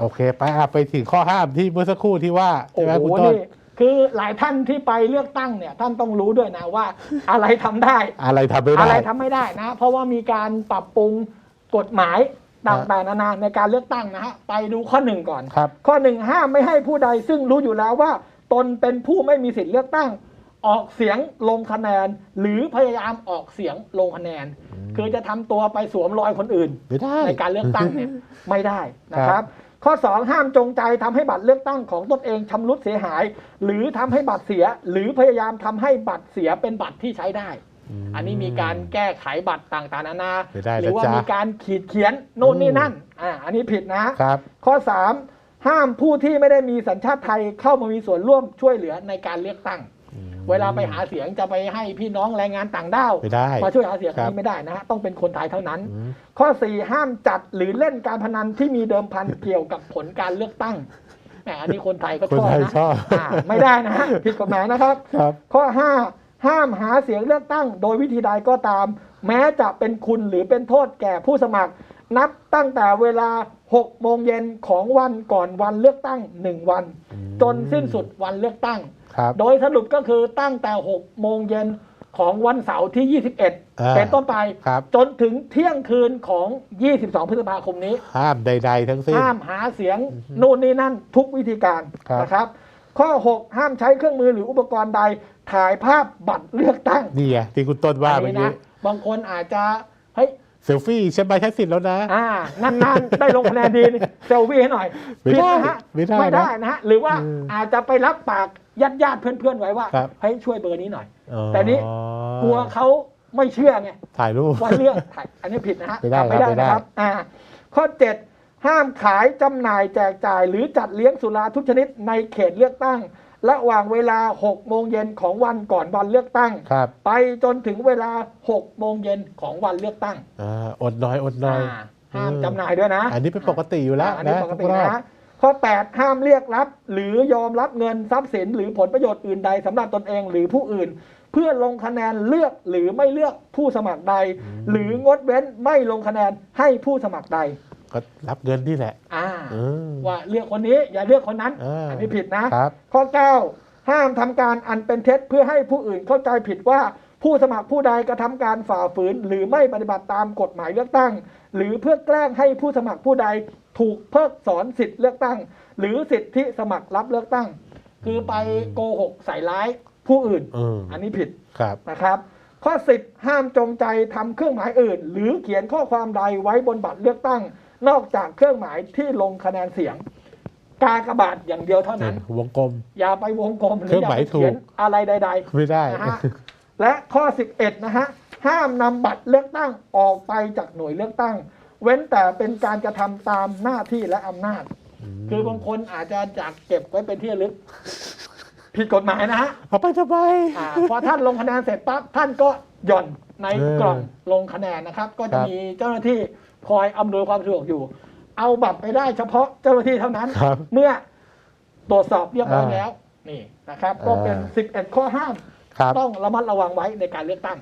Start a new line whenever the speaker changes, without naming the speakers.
โอเค ไปอะไปถึงข้อห้ามที่เมื่อสักครู่ที่ว่า
โอ้
ใช่ไหม
โห
คุณต้น
นี่คือหลายท่านที่ไปเลือกตั้งเนี่ย ท่านต้องรู้ด้วยนะว่าอะไรทำได้
อะไรทำไม่ได้
อะไรทำไม่ได้นะ เพราะว่ามีการปรับปรุงกฎหมายต่างๆนานาในการเลือกตั้งนะฮะไปดูข้อหนึ่งก่อน
ครับ
ข้อหนึ่งห้ามไม่ให้ผู้ใดซึ่งรู้อยู่แล้วว่า ตนเป็นผู้ไม่มีสิทธิ์เลือกตั้ง ออกเสียงลงคะแนน หรือพยายามออกเสียงลงคะแนน คือจะทำตัวไปสวมรอยคนอื่น
ไม่ได้
ในการเลือกตั้งเนี่ยไม่ได้นะครับ ข้อ 2 ห้ามจงใจทำให้บัตรเลือกตั้งของตนเองชำรุดเสียหาย หรือทำให้บัตรเสีย หรือพยายามทำให้บัตรเสียเป็นบัตรที่ใช้ได้
ม
อันนี้มีการแก้ไขบัตรต่างๆนานา
ไม่ได้นะ
หรือว่า
จ๊ะ
มีการขีดเขียนโน่นนี่
อืม
นั่นอ่าอันนี้ผิดนะ
ครับ
ข้อ 3 ห้ามผู้ที่ไม่ได้มีสัญชาติไทยเข้ามามีส่วนร่วมช่วยเหลือในการเลือกตั้ง
อืม
เวลาไปหาเสียงจะไปให้พี่น้องแรงงานต่างด้าว
ไม่ได้
มาช่วยหาเสียง
ครั
อัน
บ
นี้ไม่ได้นะฮะต้องเป็นคนไทยเท่านั้น
อืม
ข้อ 4 ห้ามจัดหรือเล่นการพนันที่มีเดิมพันเกี่ยวกับผลการเลือกตั้งแหมอันนี้คนไทยก็
คน
ชอบ
ไทย
นะ
ชอบ
อ่าไม่ได้นะฮะผิดกฎหมายนะครับ
ครับ
ข้อ 5 ห้ามหาเสียงเลือกตั้ง โดยวิธีใดก็ตาม แม้จะเป็นคุณหรือเป็นโทษแก่ผู้สมัคร นับตั้งแต่เวลา 6 โมงเย็นของวันก่อนวันเลือกตั้ง 1 วัน
อืม
จนสิ้นสุดวันเลือกตั้ง
ครับ
โดยสรุปก็คือตั้งแต่ 6 โมงเย็นของวันเสาร์ที่ 21
อ่า
เป็นต้นไป
ครับ
จนถึงเที่ยงคืนของ 22 พฤษภาคมนี้
ห้ามใด ๆ ทั้งสิ้น
ห้ามหาเสียงนู่นนี่นั่นทุกวิธีการ
ครับ
นะครับ ข้อ 6 ห้ามใช้เครื่องมือหรืออุปกรณ์ใดถ่ายภาพบัตรเลือกตั้ง
นี่ไงที่คุณต้นว่า
อัน
เมื่อ
นี้
กี้
นะบางคนอาจจะเฮ้ย
เซลฟี่ใช่ไหมใช้สิทธิ์แล้วนะ
อ่านานๆ ได้ลงคะแนนดีนี่เซลฟี่ให้หน่อย
ไม่ได้
ผินะฮะ
ไม่ได้
ไม่ได้
นะ
นะฮะหรือว่า
อืม
อาจจะไปรับปากญาติญาติๆเพื่อนๆไว้ว่า
ครับ
ให้ช่วยเบอร์นี้หน่อย
อ๋อ
แต่นี่กลัวเขาไม่เชื่อไง
ถ่ายรูป
ว่าเรื่องถ่ายอันนี้ผิดนะฮะ
ไม่ได้
ทำไม่ได้
ครับไม่ได้
นะครับอ่าข้อ 7 ห้ามขายจำหน่ายแจกจ่าย หรือจัดเลี้ยงสุราทุกชนิดในเขตเลือกตั้ง ระหว่างเวลา6โมงเย็นของวันก่อนวันเลือกตั้ง
ครับ
ไปจนถึงเวลา6โมงเย็นของวันเลือกตั้ง
อ่าอดหน้อยอดหน้อย
อ่าห้าม
อืม
จำหน่ายด้วยนะ
อันนี้เป็นปกติอยู่แล้ว
อ่าอันนี้
นะ
ปกติ
ทุรอบ
นะข้อ 8 ห้ามเรียกรับ หรือยอมรับเงินทรัพย์สิน หรือผลประโยชน์อื่นใดสำหรับตนเองหรือผู้อื่น เพื่อลงคะแนนเลือกหรือไม่เลือกผู้สมัครใด หรืองดเว้นไม่ลงคะแนนให้ผู้สมัครใด
ก็รับเงินนี่แหละ
อ่า
อืม
ว่าเลือกคนนี้อย่าเลือกคนนั้น
อ่า
อันนี้ผิดนะ
ครับ
ข้อ9ห้ามทำการอันเป็นเท็จเพื่อให้ผู้อื่นเข้าใจผิดว่าผู้สมัครผู้ใดกระทำการฝ่าฝืน หรือไม่ปฏิบัติตามกฎหมายเลือกตั้ง หรือเพื่อแกล้งให้ผู้สมัครผู้ใดถูกเพิกถอนสิทธิเลือกตั้ง หรือสิทธิสมัครรับเลือกตั้ง คือไปโกหกใส่ร้ายผู้อื่น
อืม
อันนี้ผิด
ครับ
นะครับข้อ 10 ห้ามจงใจทำเครื่องหมายอื่น หรือเขียนข้อความใดไว้บนบัตรเลือกตั้ง นอกจากเครื่องหมายที่ลงคะแนนเสียง กากบาทอย่างเดียวเท่านั้น
วงกลม
อย่าไปวงกลมหรื
เครื่อง
อย่า
หมาย
ไปเขียน
ถูก
อะไรใด
ไม่ได้
ๆนะฮะและข้อ 11 นะฮะ ห้ามนำบัตรเลือกตั้งออกไปจากหน่วยเลือกตั้ง เว้นแต่เป็นการกระทำตามหน้าที่และอำนาจ คือบางคนอาจจะอยากเก็บไว้เป็นที่ระลึก ผิดกฎหมายนะฮะ
เอาไปทำไม
อ่าพอท่านลงคะแนนเสร็จปั๊บท่านก็หย่อน ใน
เออก
ล่องลงคะแนนนะครับ ก็จะ
ครับ
มีเจ้าหน้าที่คอยอำนวยความสะดวกอยู่ เอาบัตรไปได้เฉพาะเจ้าหน้าที่เท่านั้น
ครับ
เมื่อตรวจสอบเรียบร้อย
อ่า
แล้วนี่นะครับ ก็เป็น
อ่า
11 ข้อห้าม
ครับ
ต้องระมัดระวังไว้ในการเลือกตั้ง